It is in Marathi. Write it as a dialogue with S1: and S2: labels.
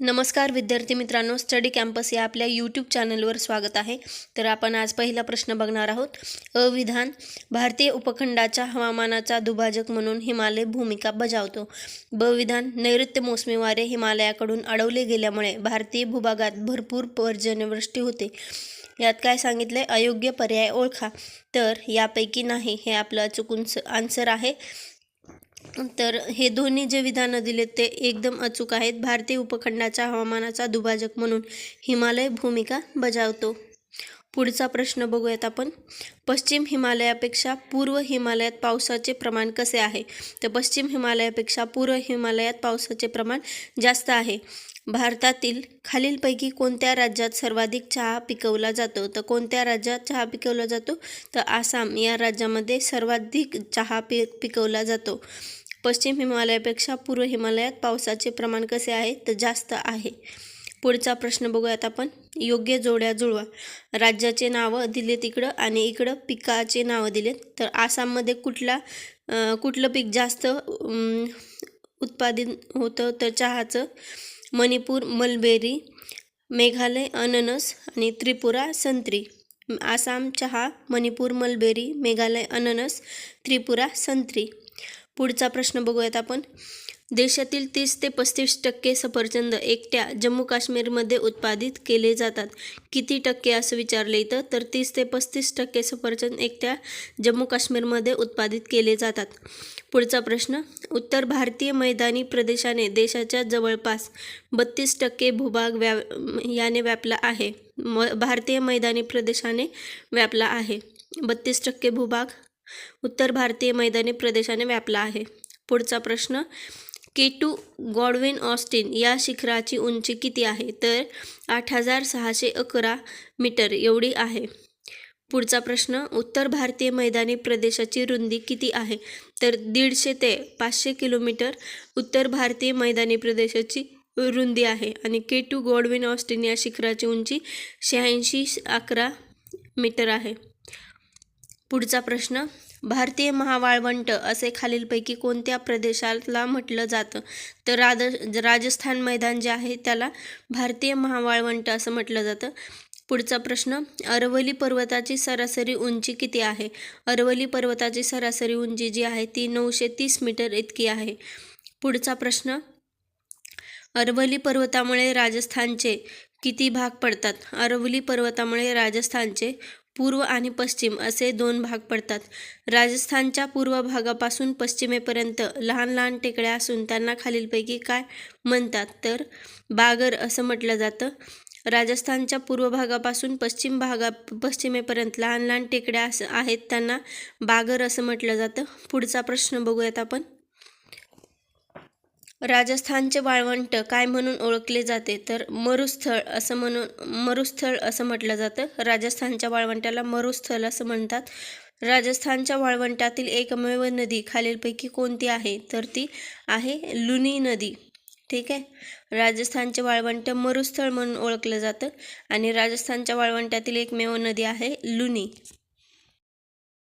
S1: नमस्कार विद्यार्थी मित्रांनो स्टडी कॅम्पस या आपल्या यूट्यूब चॅनलवर स्वागत आहे. तर आपण आज पहिला प्रश्न बघणार आहोत. अविधान भारतीय उपखंडाच्या हवामानाचा दुभाजक म्हणून हिमालय भूमिका बजावतो. ब विधान नैऋत्य मोसमी वारे हिमालयाकडून अडवले गेल्यामुळे भारतीय भूभागात भरपूर पर्जन्यवृष्टी होते. यात काय सांगितलंय? अयोग्य पर्याय ओळखा. तर यापैकी नाही हे आपलं चुकून आन्सर आहे. तर हे दोन्ही जे विधानं दिलेत ते एकदम अचूक आहेत. भारतीय उपखंडाच्या हवामानाचा दुभाजक म्हणून हिमालय भूमिका बजावतो. पुढचा प्रश्न बघूयात आपण. पश्चिम हिमालयापेक्षा पूर्व हिमालयात पावसाचे प्रमाण कसे आहे? तर पश्चिम हिमालयापेक्षा पूर्व हिमालयात पावसाचे प्रमाण जास्त आहे. भारतातील खालीलपैकी कोणत्या राज्यात सर्वाधिक चहा पिकवला जातो? तर कोणत्या राज्यात चहा पिकवला जातो? तर आसाम या राज्यामध्ये सर्वाधिक चहा पि पिकवला जातो. पश्चिम हिमालयापेक्षा पूर्व हिमालयात पावसाचे प्रमाण कसे आहे? तर जास्त आहे. पुढचा प्रश्न बघूयात आपण. योग्य जोड्या जुळवा. राज्याचे नावं दिले तिकडं आणि इकडं पिकाचे नावं दिलेत. तर आसाममध्ये कुठला कुठलं पीक जास्त उत्पादन होतं? तर चहाचं मणिपूर मलबेरी मेघालय अननस आणि त्रिपुरा संत्री. आसाम चहा मणिपूर मलबेरी मेघालय अननस त्रिपुरा संत्री. पुढचा प्रश्न बघूयात आपण. देशातील तीस ते पस्तीस टक्के सफरचंद एकट्या जम्मू काश्मीरमध्ये उत्पादित केले जातात. किती टक्के असं विचारलं इथं? तर तीस ते पस्तीस टक्के सफरचंद एकट्या जम्मू काश्मीरमध्ये उत्पादित केले जातात. पुढचा प्रश्न उत्तर भारतीय मैदानी प्रदेशाने देशाच्या जवळपास बत्तीस टक्के भूभाग व्या याने व्यापला आहे. म भारतीय मैदानी प्रदेशाने व्यापला आहे. बत्तीस टक्के भूभाग उत्तर भारतीय मैदानी प्रदेशाने व्यापला आहे. पुढचा प्रश्न के टू गॉडविन ऑस्टिन या शिखराची उंची किती आहे? तर आठ हजार सहाशे अकरा मीटर एवढी आहे. पुढचा प्रश्न उत्तर भारतीय मैदानी प्रदेशाची रुंदी किती आहे? तर दीडशे ते पाचशे किलोमीटर उत्तर भारतीय मैदानी प्रदेशाची रुंदी आहे आणि के टू गॉडविन ऑस्टिन या शिखराची उंची शहाऐंशी अकरा मीटर आहे. पुढचा प्रश्न भारतीय महावाळवंट असे खालीलपैकी कोणत्या प्रदेशाला म्हटलं जातं? तर राज राजस्थान मैदान जे आहे त्याला भारतीय महावाळवंट असं म्हटलं जातं. पुढचा प्रश्न अरवली पर्वताची सरासरी उंची किती आहे? अरवली पर्वताची सरासरी उंची जी आहे ती नऊशे तीस मीटर इतकी आहे. पुढचा प्रश्न अरवली पर्वतामुळे राजस्थानचे किती भाग पडतात? अरवली पर्वतामुळे राजस्थानचे पूर्व आणि पश्चिम असे दोन भाग पडतात. राजस्थानच्या पूर्व भागापासून पश्चिमेपर्यंत लहान लहान टेकड्या असून त्यांना खालीलपैकी काय म्हणतात तर बागर असं म्हटलं जातं. राजस्थानच्या पूर्व भागापासून पश्चिम भागा पश्चिमेपर्यंत लहान लहान टेकड्या असं आहेत त्यांना बागर असं म्हटलं जातं. पुढचा प्रश्न बघूयात आपण. राजस्थानचे वाळवंट काय म्हणून ओळखले जाते? तर मरुस्थळ असं म्हणून मरुस्थळ असं म्हटलं जातं. राजस्थानच्या वाळवंटाला मरुस्थळ असं म्हणतात. राजस्थानच्या वाळवंटातील एकमेव नदी खालीलपैकी कोणती आहे? तर ती आहे लुनी नदी. ठीक आहे? राजस्थानचे वाळवंट मरुस्थळ म्हणून ओळखलं जातं आणि राजस्थानच्या वाळवंटातील एकमेव नदी आहे लुनी.